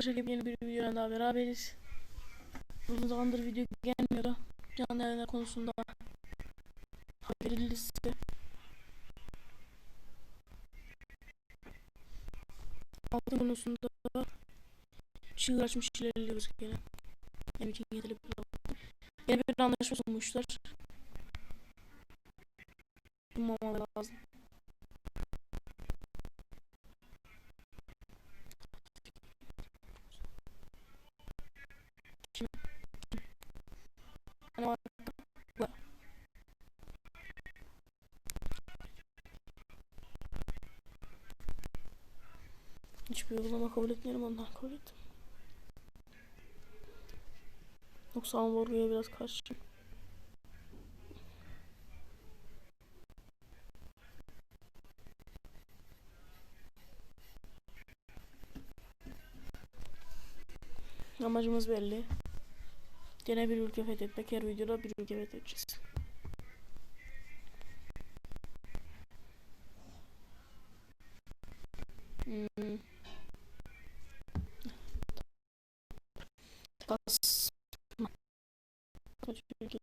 Arkadaşlar. Yeni bir videodan daha beraberiz. Uzun zamandır video gelmiyordu. Canlı yayınlar konusunda haber verildi size. Altın konusunda çığır açmış ilerliyoruz gene. Benim için yeterli bir. Yeni bir anlaşma sunmuşlar. Bulmamaları lazım. Uygulama kabul etmiyorum ondan kabul ettim. Yoksa ambargoya biraz karşıyım. Amacımız belli. Gene bir ülke fethetmek. Her videoda bir ülke fethedeceğiz. Hmm. Ülke?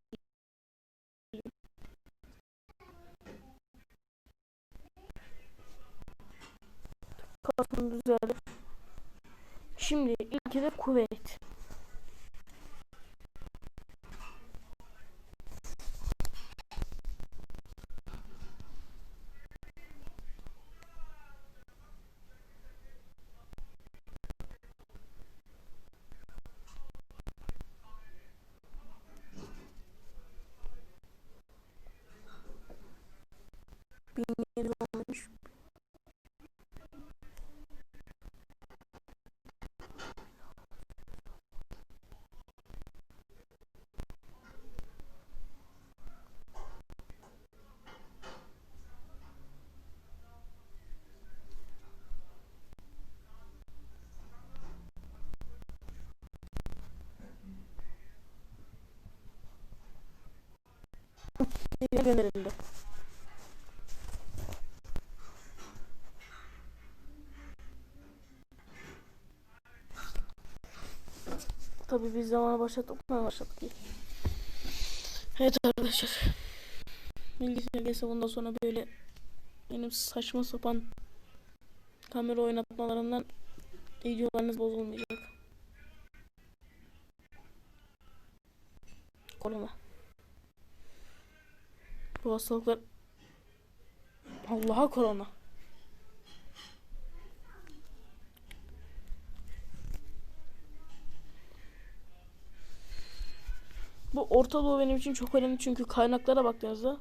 Kartını düzeldi. Şimdi ilki de Kuveyt. Gönderildi. Tabii biz zamana başlattık mı başlattık değil. Evet arkadaşlar. Bilgisayar gelse bundan sonra böyle benim saçma sapan kamera oynatmalarından videolarınız bozulmayacak. Korona. Bu hastalıklar Allah'a korona. Bu Orta Doğu benim için çok önemli çünkü kaynaklara baktığınızda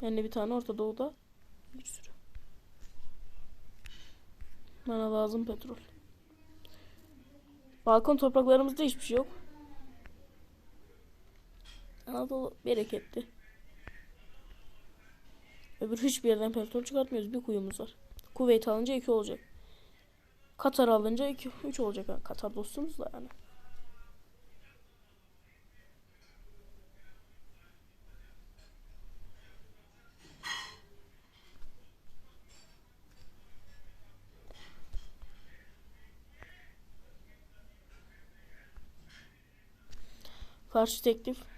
de bir tane Orta Doğu'da bir sürü. Bana lazım petrol. Balkon topraklarımızda hiçbir şey yok. Anadolu bereketli. Öbür hiçbir yerden petrol çıkartmıyoruz. Bir kuyumuz var. Kuveyt alınca iki olacak. Katar alınca iki, üç olacak. Yani Katar dostumuz da yani. Karşı teklif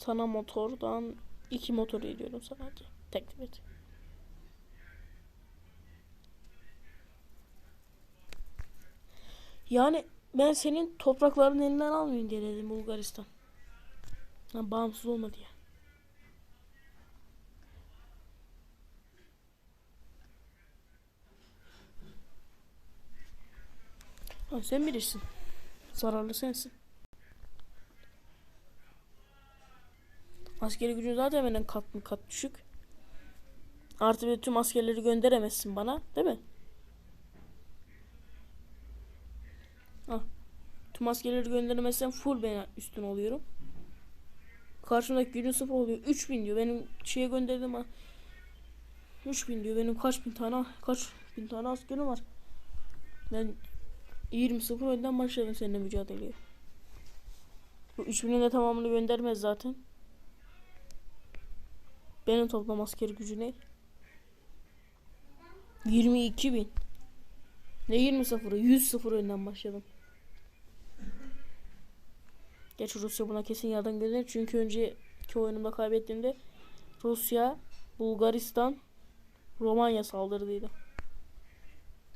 sana motordan iki motor veriyorum sadece. Teklif et. Yani ben senin toprakların elinden almayayım diye dedim Bulgaristan. Ha, bağımsız olma diye. Ha, sen bilirsin. Zararlı sensin. Askeri gücün zaten benden kat mı kat düşük. Artı bir tüm askerleri gönderemezsin bana. Değil mi? Ah. Tüm askerleri gönderemezsen full ben üstün oluyorum. Karşımdaki gücün sıfır oluyor. 3000 diyor. Benim şeye gönderdim ha. 3000 diyor. Benim kaç bin tane kaç bin tane askerim var. Ben 20 0 önden başladım seninle mücadeleye. Bu 3000'in de tamamını göndermez zaten. Benim toplam askeri gücü ne? 22 bin. Ne 20 sıfırı? 100 sıfır önden başladım. Geç Rusya buna kesin yardım gelir. Çünkü önceki oyunumda kaybettiğimde Rusya, Bulgaristan, Romanya saldırdıydı.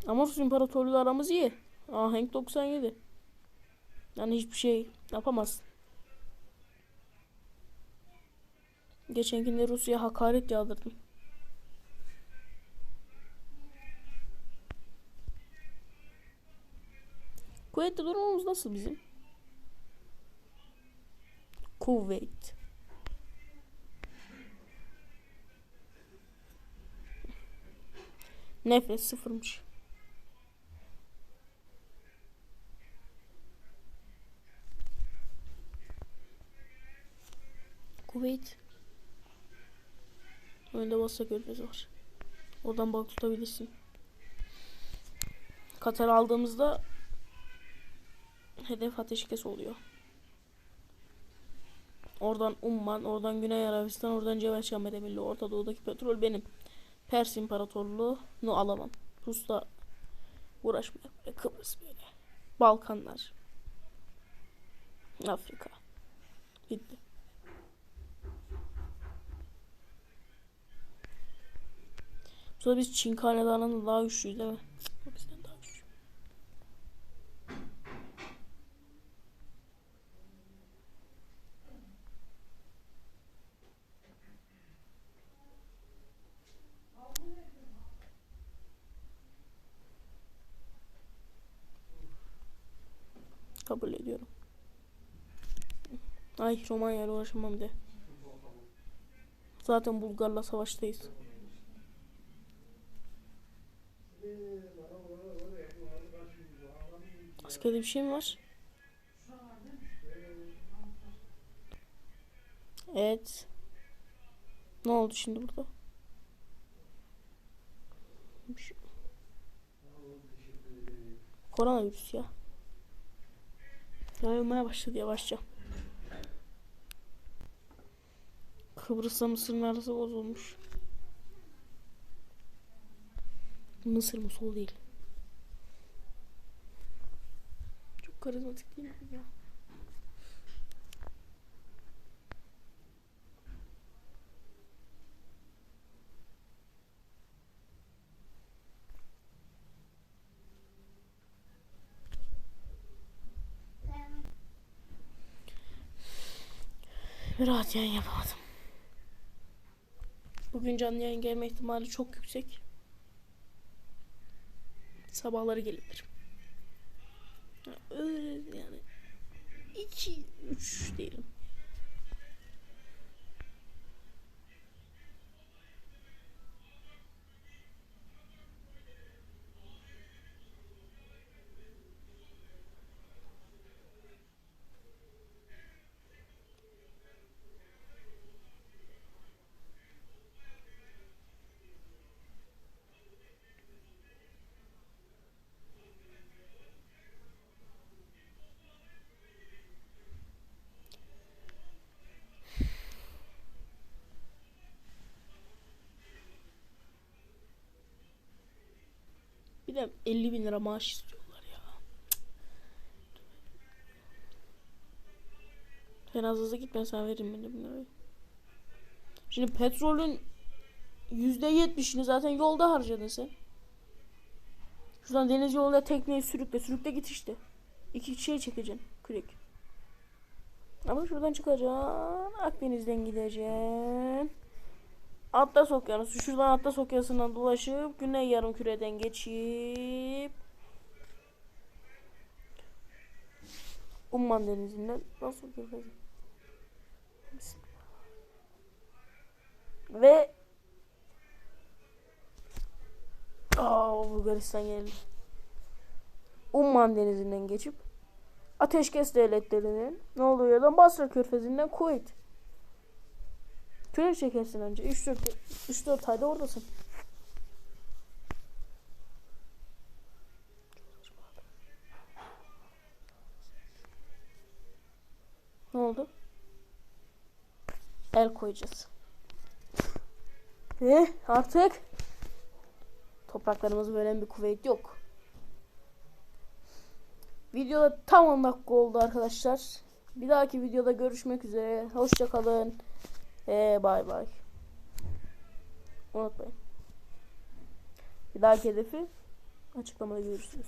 Ama Rus İmparatorluğu aramız iyi. Ahenk 97. Yani hiçbir şey yapamaz. Geçenkinde Rusya hakaret yağdırdım. Kuveyt'te durumumuz nasıl bizim? Kuveyt. Nefret sıfırmış. Kuveyt. Önünde Basra Körfezi var. Oradan balık tutabilirsin. Katar aldığımızda hedef ateşkes oluyor. Oradan Umman, oradan Güney Arabistan, oradan Cevher Emirli, Orta Doğu'daki petrol benim. Pers İmparatorluğu'nu alamam. Rus'la uğraşmaya böyle Kıbrıs böyle. Balkanlar. Afrika. Bitti. Sonra biz Çin kanelarının daha güçlüyüz değil mi? Kabul ediyorum. Ay Romanya ile uğraşamam de. Zaten Bulgar'la savaştayız. Askerde bir şey mi var? Evet. Ne oldu şimdi burada? Şey- Koronavirüs ya. Yayılmaya başladı yavaşça. Kıbrıs'la Mısır'ın arası bozulmuş. Mısır Musul değil. Çok karizmatik değil mi ya? Rahat yayın yapamadım. Bugün canlı yayın gelme ihtimali çok yüksek. Sabahları gelebilirim. Öyle yani. 2 3 diyelim. Bir de 50 bin lira maaş istiyorlar ya. Sen az hızlı gitme sen veririm 50 bin lirayı. Şimdi petrolün %70'ini zaten yolda harcadın sen. Şuradan deniz yolunda tekneyi sürükle. Sürükle git işte. İki şey çekeceksin. Kürek. Ama şuradan çıkacaksın. Akdeniz'den gideceksin. Atlas Okyanusu. Şuradan Atlas Okyanusu'ndan dolaşıp Güney Yarımküre'den geçip Umman Denizi'nden nasıl göreceğiz? Ve Aa, Bulgaristan geldi. Umman Denizi'nden geçip Ateşkes devletlerinin ne oluyor lan Basra Körfezi'nden Kuveyt. Kürek çekersin önce. 3-4 3-4 ayda oradasın. Ne oldu? El koyacağız. Ve artık Topraklarımızı bölen bir kuvvet yok. Videoda tam 10 dakika oldu arkadaşlar. Bir dahaki videoda görüşmek üzere. Hoşça kalın. Ve bay bay. Unutmayın. Bir dahaki hedefi açıklamada görürsünüz.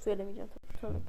Söylemeyeceğim tabii. Tabii.